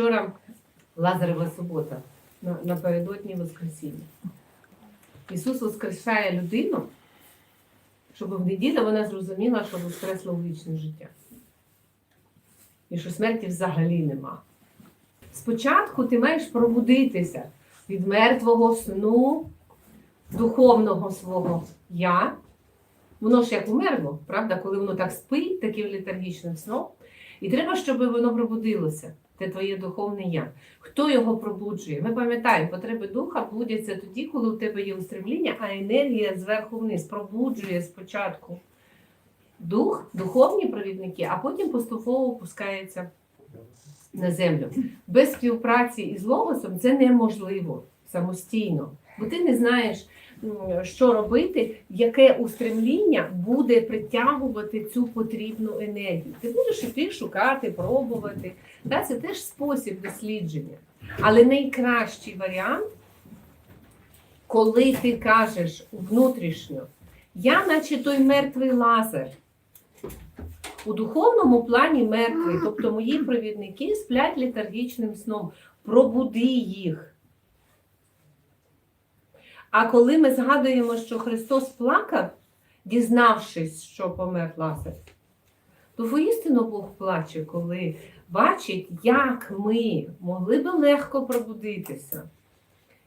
Вчора Лазарева субота, напередодні Воскресіння. Ісус воскрешає людину, щоб в неділю вона зрозуміла, що воскресло вічне життя. І що смерті взагалі нема. Спочатку ти маєш пробудитися від мертвого сну духовного свого я. Воно ж як умерло, правда, коли воно так спить, таким літаргічним сном. І треба, щоб воно пробудилося. Це твоє духовне я. Хто його пробуджує? Ми пам'ятаємо, потреби духа будяться тоді, коли у тебе є устремління, а енергія зверху вниз пробуджує спочатку дух, духовні провідники, а потім поступово опускається на землю. Без співпраці із логосом це неможливо самостійно, бо ти не знаєш, що робити, яке устремління буде притягувати цю потрібну енергію. Ти будеш іти шукати, пробувати. Та, це теж спосіб дослідження. Але найкращий варіант, коли ти кажеш внутрішньо, я наче той мертвий лазер. У духовному плані мертвий, тобто мої провідники сплять літаргічним сном. Пробуди їх. А коли ми згадуємо, що Христос плакав, дізнавшись, що помер Лазар, то воістину Бог плаче, коли бачить, як ми могли би легко пробудитися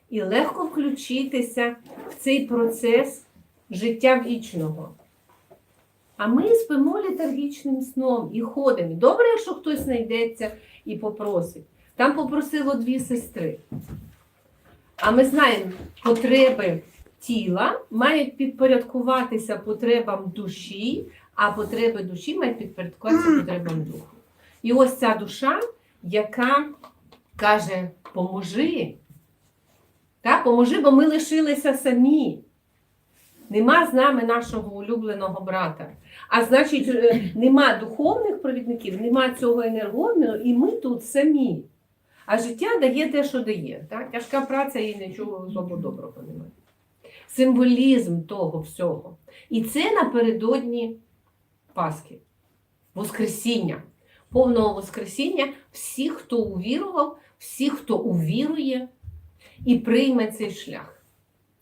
і легко включитися в цей процес життя вічного. А ми спимо літаргічним сном і ходимо. Добре, якщо хтось знайдеться і попросить. Там попросило дві сестри. А ми знаємо, потреби тіла мають підпорядкуватися потребам душі, а потреби душі мають підпорядкуватися потребам духу. І ось ця душа, яка каже: поможи. Так, поможи, бо ми лишилися самі. Нема з нами нашого улюбленого брата. А значить, е, нема духовних провідників, нема цього енергообміну, і ми тут самі. А життя дає те, що дає. Так? Тяжка праця і нічого злого доброго немає. Символізм того всього. І це напередодні Пасхи, Воскресіння, повного Воскресіння всіх, хто увірував, всіх, хто увірує і прийме цей шлях.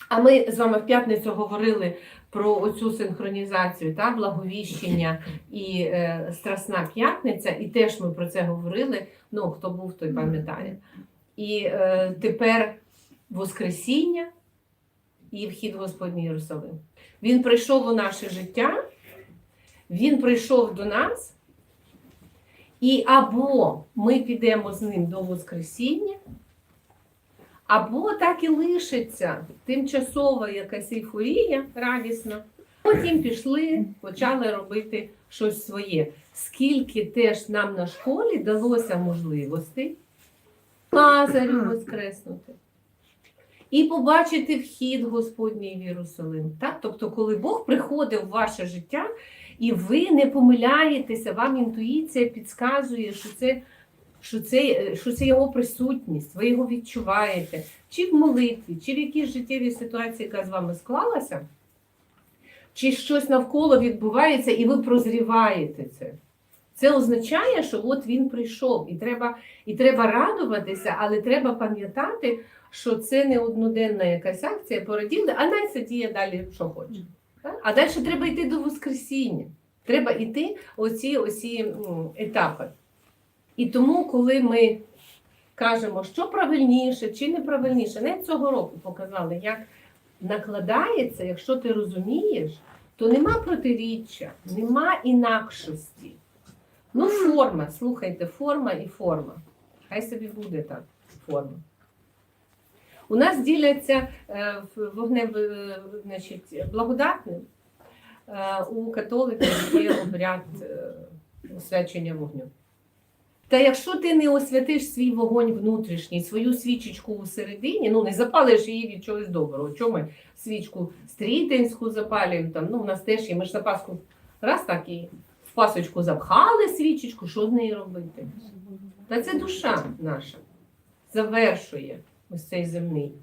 А ми з вами в п'ятницю говорили про оцю синхронізацію та благовіщення і е, Страсна п'ятниця, і теж ми про це говорили. Ну, хто був, той пам'ятає. І е, тепер Воскресіння і вхід в Господній Єрусалим. Він прийшов у наше життя, він прийшов до нас, і або ми підемо з ним до Воскресіння, або так і лишиться тимчасова якась ейфорія радісна. Потім пішли, почали робити щось своє. Скільки теж нам на школі далося можливостей Лазарю воскреснути. І побачити вхід Господній в Єрусалим. Так? Тобто, коли Бог приходить в ваше життя, і ви не помиляєтеся, вам інтуїція підказує, що це, що це, що це його присутність, ви його відчуваєте, чи в молитві, чи в якійсь життєвій ситуації, яка з вами склалася, чи щось навколо відбувається, і ви прозріваєте це. Це означає, що от він прийшов, і треба, і треба радуватися, але треба пам'ятати, що це не одноденна якась акція породіли, а най діє далі, що хоче. А далі треба йти до Воскресіння. Треба йти оці, оці етапи. І тому, коли ми кажемо, що правильніше чи неправильніше, навіть цього року показали, як накладається, якщо ти розумієш, то нема протиріччя, нема інакшості. Ну, форма, слухайте, форма і форма. Хай собі буде так, форма. У нас діляться е, вогнем значить, благодатним. Е, У католиків є обряд е, освячення вогню. Та якщо ти не освятиш свій вогонь внутрішній, свою свічечку у середині, ну не запалиш її від чогось доброго. Чому ми свічку стрітинську запалюємо? Там, ну, у нас теж є, ми ж на Пасху раз так і в пасочку запхали свічечку, що з нею робити? Та це душа наша завершує ось цей земний,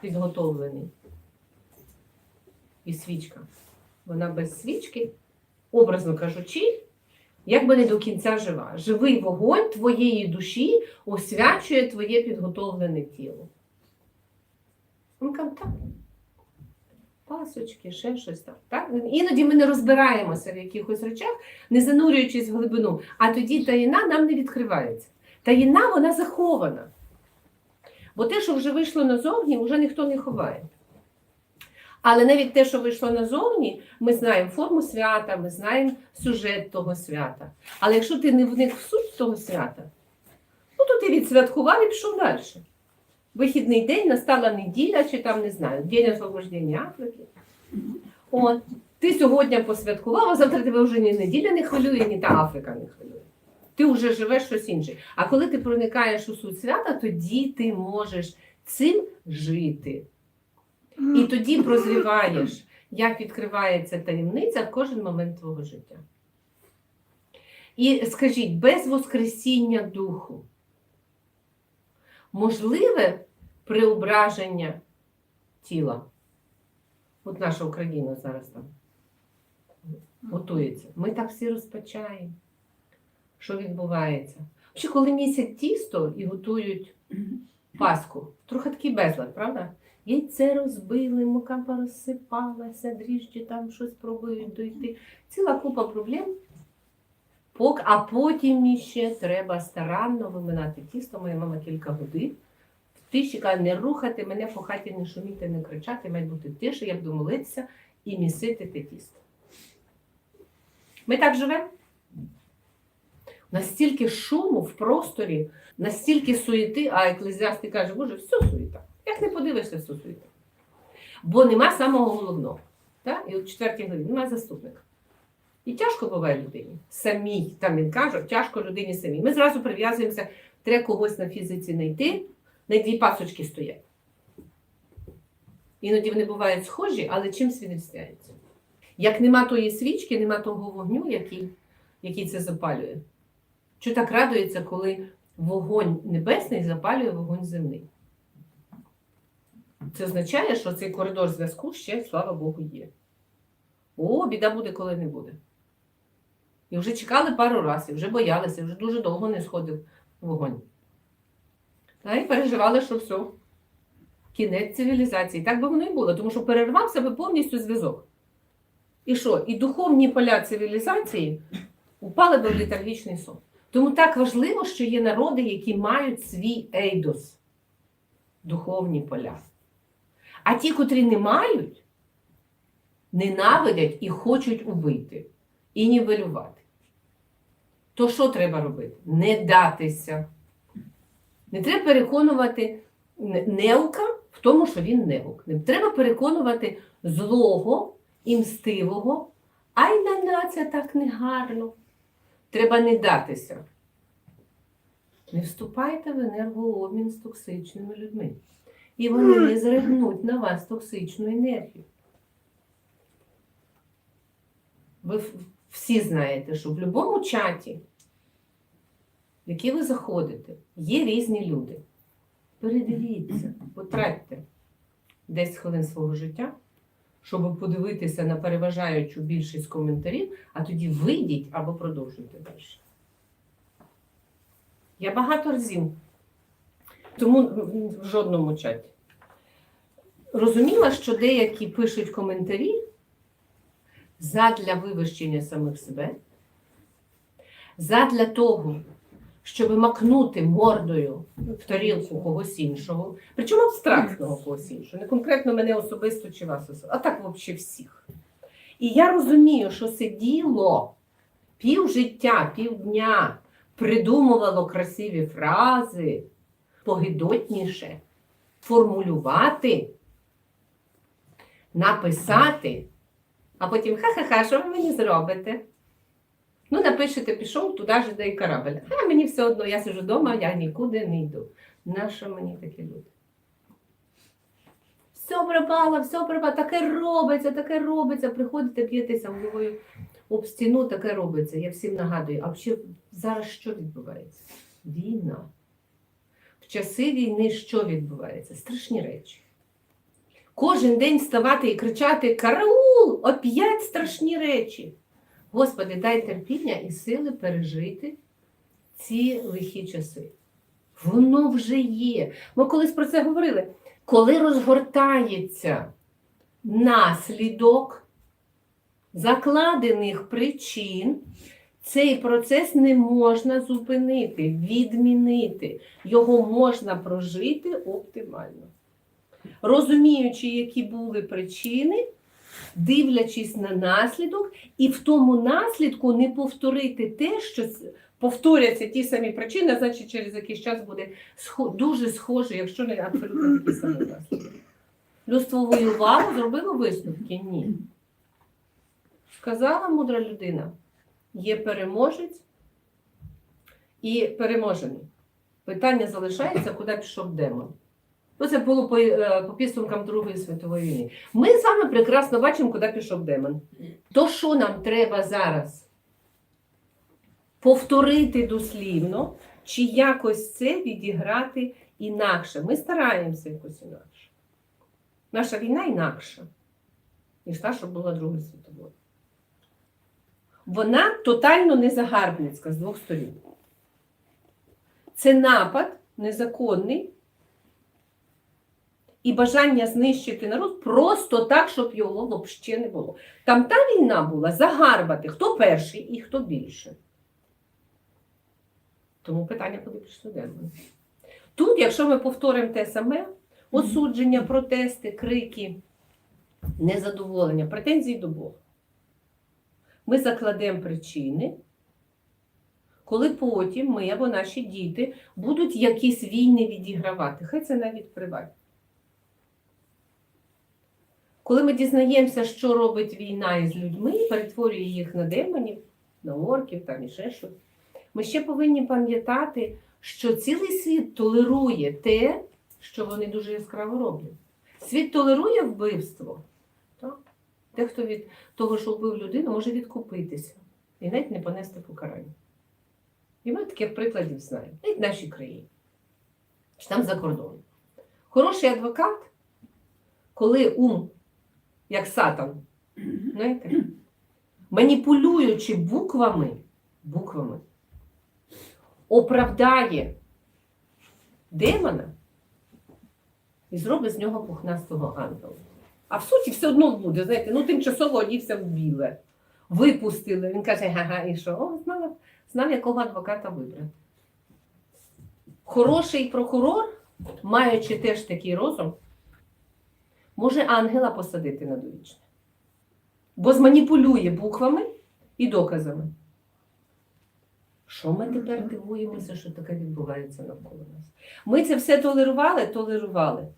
підготовлений. І свічка. Вона без свічки, образно кажучи, як би не до кінця жива. Живий вогонь твоєї душі освячує твоє підготовлене тіло. Він каже, так. Пасочки, ще щось там. Так? Іноді ми не розбираємося в якихось речах, не занурюючись в глибину, а тоді таїна нам не відкривається. Таїна вона захована. Бо те, що вже вийшло назовні, вже ніхто не ховає. Але навіть те, що вийшло назовні, ми знаємо форму свята, ми знаємо сюжет того свята. Але якщо ти не вник в суть того свята, ну то ти відсвяткував і пішов далі. Вихідний день настала неділя, чи там не знаю, День освобождення Африки. От, ти сьогодні посвяткував, а завтра тебе вже ні неділя не хвилює, ні та Африка не хвилює. Ти вже живеш щось інше. А коли ти проникаєш у суть свята, тоді ти можеш цим жити. І тоді прозріваєш, як відкривається таємниця в кожен момент твого життя. І скажіть, без Воскресіння Духу можливе преображення тіла? От наша Україна зараз там готується. Ми так всі розпачаємо. Що відбувається? Чи коли місять тісто і готують паску, трохи такий безлад, правда? Яйце розбили, мука порозсипалася, дріжджі там щось пробують дойти. Ціла купа проблем. А потім ще треба старанно виминати тісто. Моя мама кілька годин. Тиші каже, не рухати мене по хаті, не шуміти, не кричати, має бути тиша, я буду молитися і місити те тісто. Ми так живемо? Настільки шуму в просторі, настільки суєти, а еклезіасти каже, боже, все суєта. Як не подивишся, все суєта. Бо нема самого головного. Так? І от четвертій главі немає заступника. І тяжко буває людині. Самій, там він каже, тяжко людині самій. Ми зразу прив'язуємося, треба когось на фізиці знайти, на дві пасочки стоять. Іноді вони бувають схожі, але чимсь відрізняються. Як нема тої свічки, нема того вогню, який, який це запалює. Що так радується, коли вогонь небесний запалює вогонь земний? Це означає, що цей коридор зв'язку ще, слава Богу, є. О, біда буде, коли не буде. І вже чекали пару разів, вже боялися, вже дуже довго не сходив вогонь. Та і переживали, що все. Кінець цивілізації. Так би воно і було, тому що перервався би повністю зв'язок. І що? І духовні поля цивілізації упали би в літаргічний сон. Тому так важливо, що є народи, які мають свій ейдос, духовні поля. А ті, котрі не мають, ненавидять і хочуть убити, і нівелювати. То що треба робити? Не датися. Не треба переконувати неука в тому, що він неук. Не треба переконувати злого і мстивого, ай на на це так негарно. Треба не датися. Не вступайте в енергообмін з токсичними людьми. І вони не зригнуть на вас токсичну енергію. Ви всі знаєте, що в будь-якому чаті, в який ви заходите, є різні люди. Передивіться, потратьте 10 хвилин свого життя, щоб подивитися на переважаючу більшість коментарів, а тоді вийдіть або продовжуйте далі. Я багато разів, тому в жодному чаті. Розуміла, що деякі пишуть коментарі задля вивищення самих себе, задля того, щоб макнути мордою в тарілку когось іншого, причому абстрактного когось іншого, не конкретно мене особисто чи вас особисто, а так взагалі всіх. І я розумію, що сиділо пів життя, півдня, придумувало красиві фрази, погидотніше, формулювати, написати, а потім ха-ха-ха, що ви мені зробите? Ну, напишете, пішов туди ж, де і корабель. А мені все одно, я сиджу вдома, я нікуди не йду. Нащо мені такі люди? Все пропало, все пропало, таке робиться, таке робиться. Приходите, б'єтеся головою об стіну, таке робиться. Я всім нагадую, а взагалі зараз що відбувається? Війна. В часи війни що відбувається? Страшні речі. Кожен день вставати і кричати Караул! Оп'ять страшні речі. Господи, дай терпіння і сили пережити ці лихі часи. Воно вже є. Ми колись про це говорили. Коли розгортається наслідок закладених причин, цей процес не можна зупинити, відмінити. Його можна прожити оптимально. Розуміючи, які були причини, дивлячись на наслідок, і в тому наслідку не повторити те, що повторяться ті самі причини, значить через якийсь час буде дуже схоже, якщо не абсолютно такі самі наслідки. Людство воювало, зробило висновки? Ні. Сказала мудра людина, є переможець і переможений. Питання залишається, куди пішов демон. Ну, це було по, е, по підсумкам Другої світової війни. Ми вами прекрасно бачимо, куди пішов демон. То, що нам треба зараз повторити дослівно, чи якось це відіграти інакше. Ми стараємося якось інакше. Наша війна інакша, ніж та, що була Другою світовою. Вона тотально незагарбницька з двох сторін. Це напад незаконний і бажання знищити народ просто так, щоб його взагалі не було. Там та війна була загарбати, хто перший і хто більше. Тому питання куди пішло демони. Тут, якщо ми повторимо те саме, осудження, протести, крики, незадоволення, претензії до Бога. Ми закладемо причини, коли потім ми або наші діти будуть якісь війни відігравати. Хай це навіть приватні. Коли ми дізнаємося, що робить війна із людьми, перетворює їх на демонів, на орків там і ще щось, ми ще повинні пам'ятати, що цілий світ толерує те, що вони дуже яскраво роблять. Світ толерує вбивство. Так? Дехто від того, що вбив людину, може відкупитися і навіть не понести покарання. І ми таких прикладів знаємо, навіть в нашій країні, чи там за кордоном. Хороший адвокат, коли ум, як сатан, знаєте, маніпулюючи буквами, буквами, оправдає демона і зробить з нього пухнастого ангела. А в суті все одно буде, знаєте, ну тимчасово одівся в біле. Випустили. Він каже, ага, і що? О, знав, знав, якого адвоката вибрати. Хороший прокурор, маючи теж такий розум, може ангела посадити на довічне. Бо зманіпулює буквами і доказами. Що ми тепер дивуємося, що таке відбувається навколо нас? Ми це все толерували, толерували.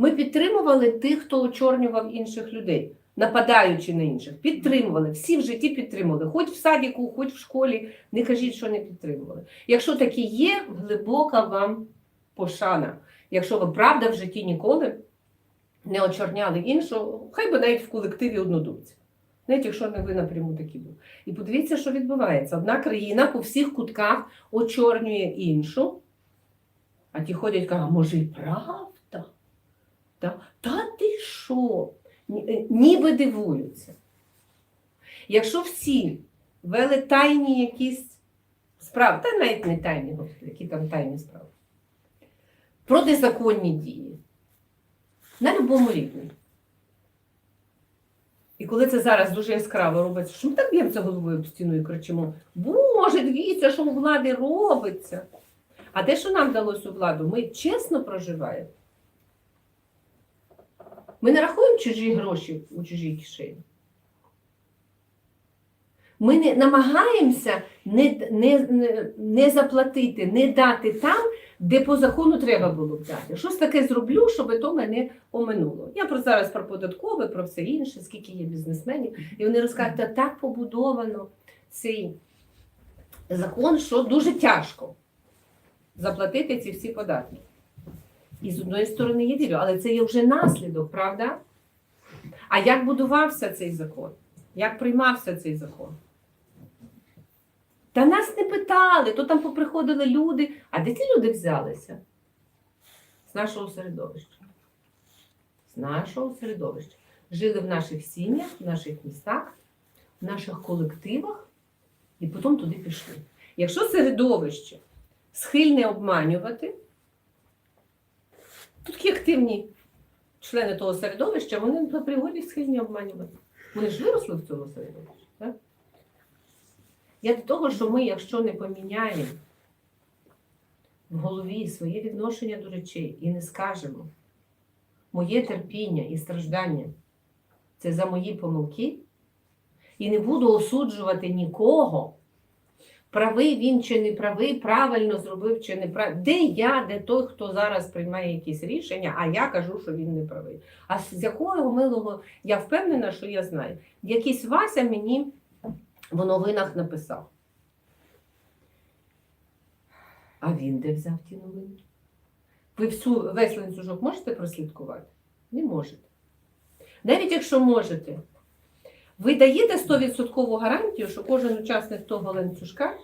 Ми підтримували тих, хто очорнював інших людей, нападаючи на інших. Підтримували. Всі в житті підтримували. Хоч в садіку, хоч в школі. Не кажіть, що не підтримували. Якщо такі є, глибока вам пошана. Якщо ви правда в житті ніколи не очорняли іншого, хай би навіть в колективі однодумців. Навіть якщо не ви напряму такі були. І подивіться, що відбувається. Одна країна по всіх кутках очорнює іншу, а ті ходять кажуть, а може і правда? Та, та ти що? Е, Ніби дивуються. Якщо всі вели тайні якісь справи, та навіть не тайні, які там тайні справи, про незаконні дії на будь-якому рівні. І коли це зараз дуже яскраво робиться, що ми так б'ємося головою об стіну і кричимо: Боже, дивіться, що у влади робиться. А те, що нам далося у владу, ми чесно проживаємо. Ми не рахуємо чужі гроші у чужій кишені. Ми не намагаємося не, не, не, заплатити, не дати там, де по закону треба було б дати. Щось таке зроблю, щоб то мене оминуло. Я про зараз про податкове, про все інше, скільки є бізнесменів. І вони розкажуть, та так побудовано цей закон, що дуже тяжко заплатити ці всі податки. І з одної сторони я вірю, але це є вже наслідок, правда? А як будувався цей закон? Як приймався цей закон? Та нас не питали, то там поприходили люди. А де ті люди взялися? З нашого середовища. З нашого середовища. жили в наших сім'ях, в наших містах, в наших колективах і потім туди пішли. Якщо середовище схильне обманювати, то такі активні члени того середовища, вони по пригоді схильні обманювати. Вони ж виросли в цьому середовищі. Так? Я до того, що ми, якщо не поміняємо в голові своє відношення до речей і не скажемо, моє терпіння і страждання це за мої помилки, і не буду осуджувати нікого, правий він чи не правий, правильно зробив чи не правильно. Де я, де той, хто зараз приймає якісь рішення, а я кажу, що він не правий. А з якого милого я впевнена, що я знаю. Якийсь Вася мені в новинах написав. А він де взяв ті новини? Ви всю весь ланцюжок можете прослідкувати? Не можете. Навіть якщо можете, ви даєте 100% гарантію, що кожен учасник того ланцюжка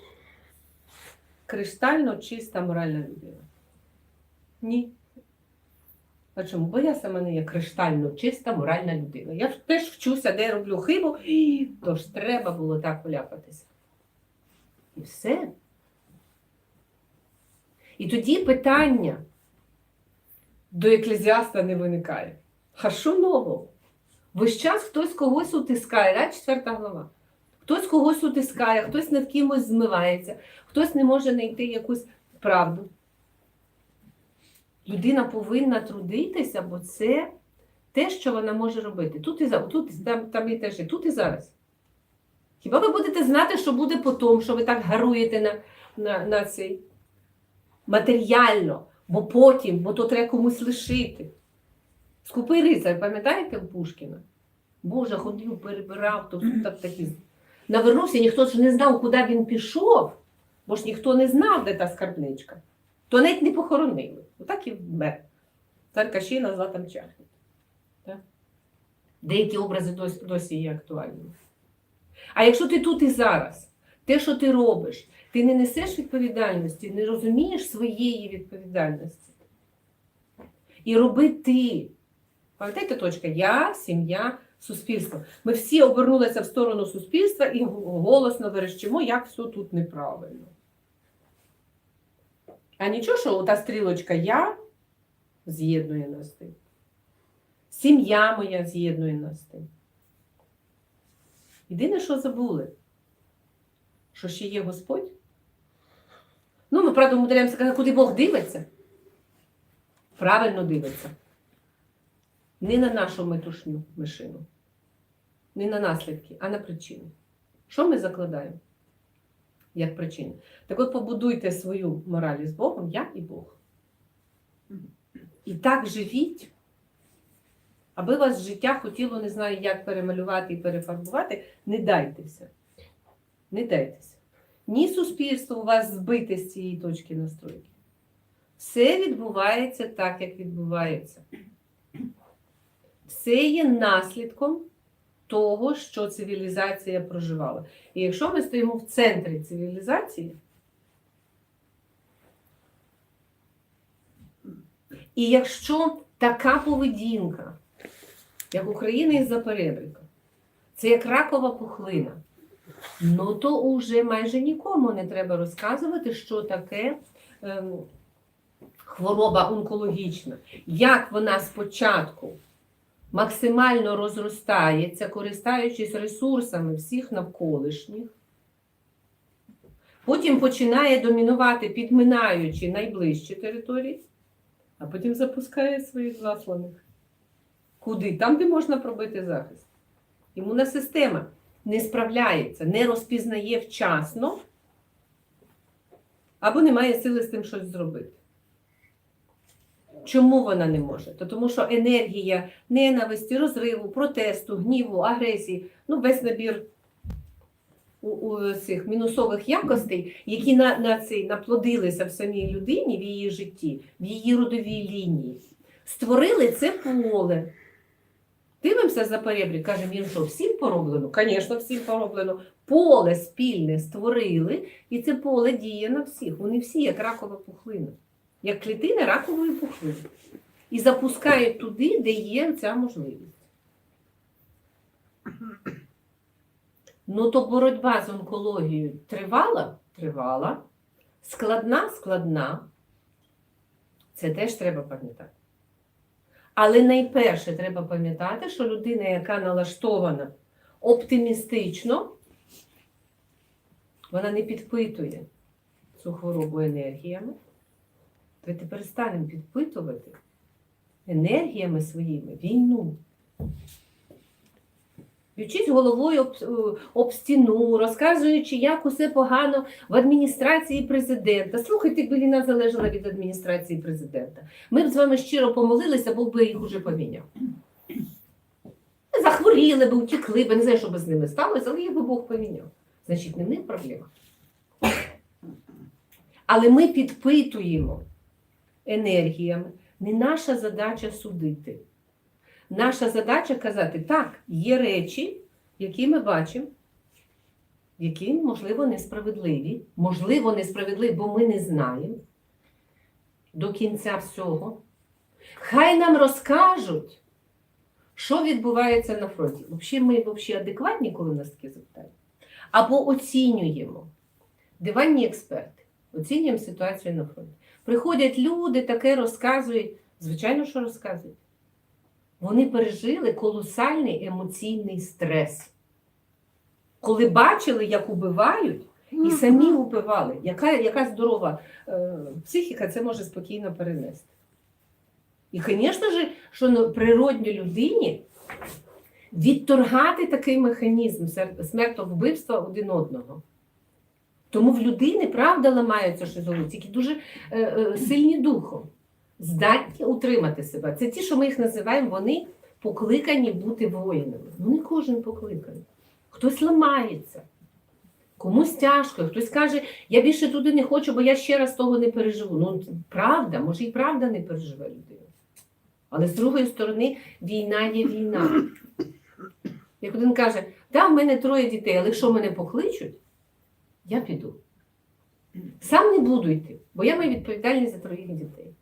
кристально чиста моральна людина. Ні. А чому? Бо я сама не є криштально чиста моральна людина. Я теж вчуся, де роблю хибу, і тож треба було так поляпатися. І все. І тоді питання до еклезіаста не виникає. А що нового? Весь час хтось когось утискає, да? четверта глава. Хтось когось утискає, хтось над кимось змивається, хтось не може знайти якусь правду. Людина повинна трудитися, бо це те, що вона може робити. Тут і тут, там, там і теж, тут і зараз. Хіба ви будете знати, що буде потім, що ви так гаруєте на, на, на цей матеріально, бо потім, бо то треба комусь лишити. Скупий рицар, пам'ятаєте у Пушкіна? Боже, ходив, перебирав, то так такі. Навернувся, ніхто ж не знав, куди він пішов, бо ж ніхто не знав, де та скарбничка. То навіть не похоронили. Отак і вмер. Цар Кащина златом чахне. Так? Деякі образи досі, досі є актуальними. А якщо ти тут і зараз, те, що ти робиш, ти не несеш відповідальності, не розумієш своєї відповідальності. І роби ти. Пам'ятаєте точка? Я, сім'я, суспільство. Ми всі обернулися в сторону суспільства і голосно верещимо, як все тут неправильно. А нічого, що та стрілочка я з'єднує нас тим. Сім'я моя з'єднує нас тим. Єдине, що забули, що ще є Господь. Ну, ми правда умудряємося казати, куди Бог дивиться. Правильно дивиться. Не на нашу метушню мишину, не на наслідки, а на причину. Що ми закладаємо як причину? Так от побудуйте свою мораль із Богом, я і Бог. І так живіть, аби вас життя хотіло, не знаю, як перемалювати і перефарбувати, не дайтеся. Не дайтеся. Ні суспільство у вас збите з цієї точки настройки. Все відбувається так, як відбувається. Все є наслідком того, що цивілізація проживала. І якщо ми стоїмо в центрі цивілізації, і якщо така поведінка, як Україна із Заперебрика, це як ракова пухлина, ну то уже майже нікому не треба розказувати, що таке ем, хвороба онкологічна, як вона спочатку максимально розростається, користуючись ресурсами всіх навколишніх. Потім починає домінувати, підминаючи найближчі території, а потім запускає своїх засланих. Куди? Там, де можна пробити захист. Імунна система не справляється, не розпізнає вчасно, або не має сили з тим щось зробити. Чому вона не може? То тому що енергія ненависті, розриву, протесту, гніву, агресії, ну весь набір у, у цих мінусових якостей, які на, на цей, наплодилися в самій людині, в її житті, в її родовій лінії, створили це поле. Дивимося за перебрік, каже, він що, всім пороблено? Звісно, всім пороблено. Поле спільне створили, і це поле діє на всіх. Вони всі як ракова пухлина як клітини ракової пухлини. І запускають туди, де є ця можливість. Ну то боротьба з онкологією тривала? Тривала. Складна, складна. Це теж треба пам'ятати. Але найперше треба пам'ятати, що людина, яка налаштована оптимістично, вона не підпитує цю хворобу енергіями. Давайте перестанемо підпитувати енергіями своїми війну. Б'ючись головою об, е, об стіну, розказуючи, як усе погано в адміністрації президента. Слухайте, якби війна залежала від адміністрації президента. Ми б з вами щиро помолилися, Бог би їх уже поміняв. Захворіли би, утікли би, не знаю, що би з ними сталося, але їх би Бог поміняв. Значить, не в проблема. Але ми підпитуємо енергіями. Не наша задача судити. Наша задача казати, так, є речі, які ми бачимо, які, можливо, несправедливі. Можливо, несправедливі, бо ми не знаємо до кінця всього. Хай нам розкажуть, що відбувається на фронті. Взагалі, ми взагалі адекватні, коли нас таке запитають. Або оцінюємо. Диванні експерти. Оцінюємо ситуацію на фронті. Приходять люди, таке розказують. Звичайно, що розказують. Вони пережили колосальний емоційний стрес. Коли бачили, як убивають, і самі убивали. Яка, яка здорова е, психіка це може спокійно перенести. І, звісно ж, що на природній людині відторгати такий механізм смертовбивства один одного. Тому в людини правда ламаються шизоли, тільки дуже е, е, сильні духом, здатні утримати себе. Це ті, що ми їх називаємо, вони покликані бути воїнами. Ну не кожен покликаний. Хтось ламається, комусь тяжко, хтось каже, я більше туди не хочу, бо я ще раз того не переживу. Ну, правда, може і правда не переживе людина. Але з другої сторони, війна є війна. Як один каже, да, в мене троє дітей, але якщо мене покличуть, я піду. Сам не буду йти, бо я маю відповідальність за троїх дітей.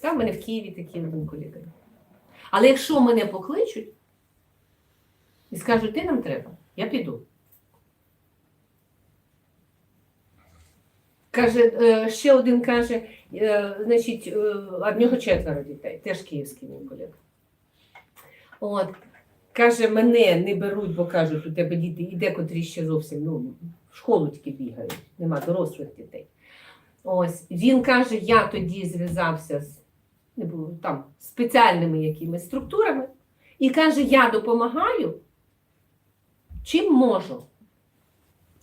Там в мене в Києві такі колега. Але якщо мене покличуть і скажуть, ти нам треба, я піду. Каже, е, ще один каже, е, значить, е, в нього четверо дітей, теж київський мій колега. От. Каже, мене не беруть, бо кажуть, у тебе діти, і декотрі ще зовсім ну, в школу тільки бігають, нема дорослих дітей. Ось він каже, я тоді зв'язався з не було, там, спеціальними якимись структурами і каже, я допомагаю, чим можу.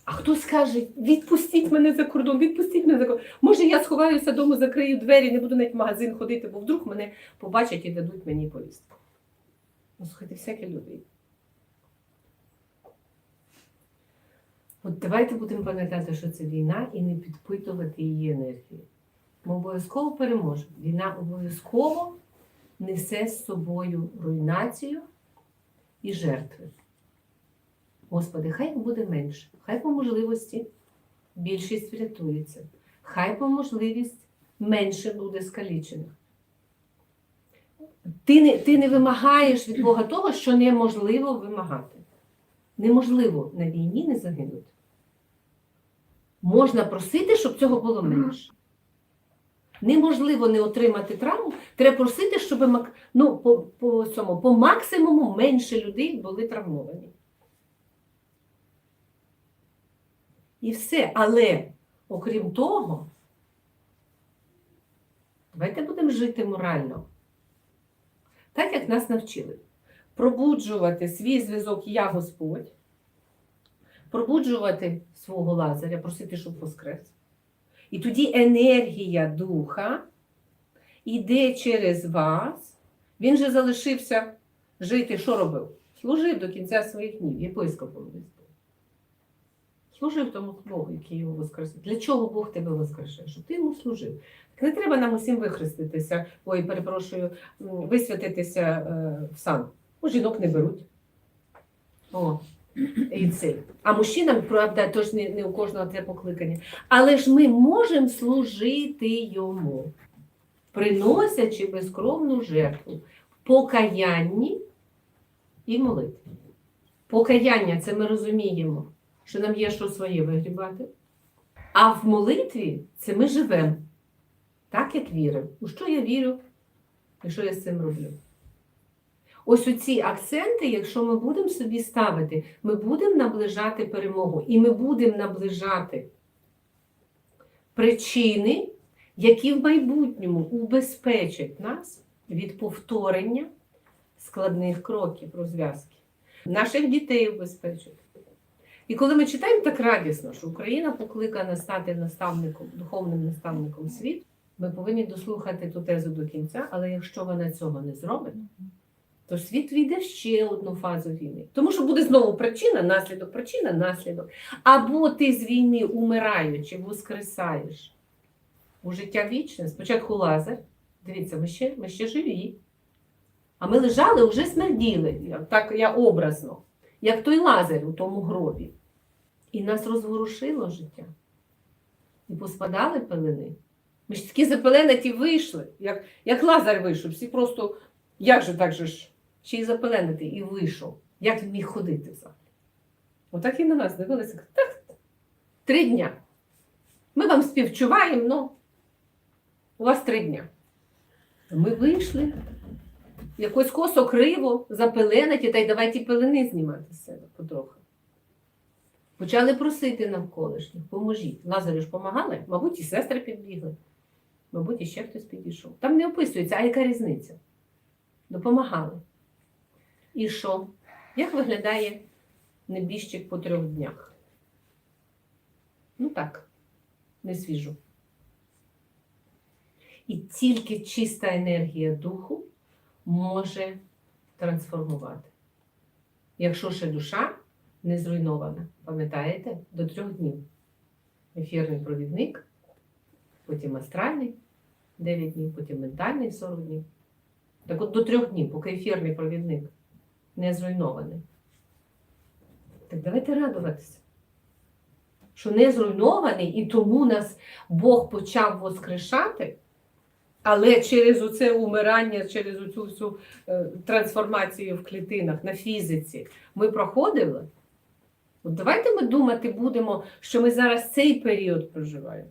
А хтось каже, відпустіть мене за кордон, відпустіть мене за кордон. Може, я сховаюся дому, закрию двері, не буду навіть в магазин ходити, бо вдруг мене побачать і дадуть мені повістку. Ну, слухайте, всякі люди. От давайте будемо пам'ятати, що це війна, і не підпитувати її енергію. Ми обов'язково переможемо. Війна обов'язково несе з собою руйнацію і жертви. Господи, хай буде менше, хай по можливості більшість врятується, хай по можливість менше буде скалічених. Ти не, ти не вимагаєш від Бога того, що неможливо вимагати. Неможливо на війні не загинути. Можна просити, щоб цього було менше. Неможливо не отримати травму, треба просити, щоб ну, по, по, цьому, по максимуму менше людей були травмовані. І все. Але, окрім того, давайте будемо жити морально. Так, як нас навчили. Пробуджувати свій зв'язок Я Господь, пробуджувати свого Лазаря, просити, щоб воскрес. І тоді енергія духа йде через вас. Він же залишився жити, що робив? Служив до кінця своїх днів, єпископом десь був. Служив тому Богу, який його воскресив. Для чого Бог тебе воскресив? Щоб ти йому служив. Так не треба нам усім вихреститися, ой, перепрошую, висвятитися е, в сан. Бо жінок не беруть. О, і цей. А мужчинам, правда, тож не, не у кожного це покликання. Але ж ми можемо служити йому, приносячи безкровну жертву покаянні і молитві. Покаяння це ми розуміємо, що нам є що своє вигрібати. А в молитві це ми живемо так, як віримо. У що я вірю і що я з цим роблю. Ось оці акценти, якщо ми будемо собі ставити, ми будемо наближати перемогу і ми будемо наближати причини, які в майбутньому убезпечать нас від повторення складних кроків розв'язки. Наших дітей убезпечать. І коли ми читаємо так радісно, що Україна покликана стати наставником, духовним наставником світу, ми повинні дослухати ту тезу до кінця, але якщо вона цього не зробить, то світ війде ще одну фазу війни. Тому що буде знову причина, наслідок, причина, наслідок. Або ти з війни, умираючи, воскресаєш у життя вічне. Спочатку лазер. Дивіться, ми ще, ми ще живі. А ми лежали, вже смерділи. Так я образно, як той лазер у тому гробі. І нас розворушило життя. І поспадали пелени. Ми ж такі запеленаті вийшли, як, як лазар вийшов. Всі просто, як же так же ж, ще й запеленати, і вийшов. Як він міг ходити взагалі? Отак і на нас дивилися. Так, три дня. Ми вам співчуваємо, ну, у вас три дня. Ми вийшли, якось косо криво, запеленаті, та й давай ті пелени знімати з себе потроху. Почали просити навколишніх, поможіть. Лазарю ж помагали, мабуть, і сестри підбігли, мабуть, і ще хтось підійшов. Там не описується, а яка різниця? Допомагали. І що? Як виглядає небіжчик по трьох днях? Ну так, не свіжо. І тільки чиста енергія духу може трансформувати. Якщо ще душа не зруйнована, пам'ятаєте, до трьох днів. Ефірний провідник, потім астральний 9 днів, потім ментальний 40 днів. Так от до трьох днів, поки ефірний провідник не зруйнований. Так давайте радуватися, що не зруйнований, і тому нас Бог почав воскрешати, але через оце умирання, через оцю всю е, трансформацію в клітинах на фізиці ми проходили. От давайте ми думати будемо, що ми зараз цей період проживаємо.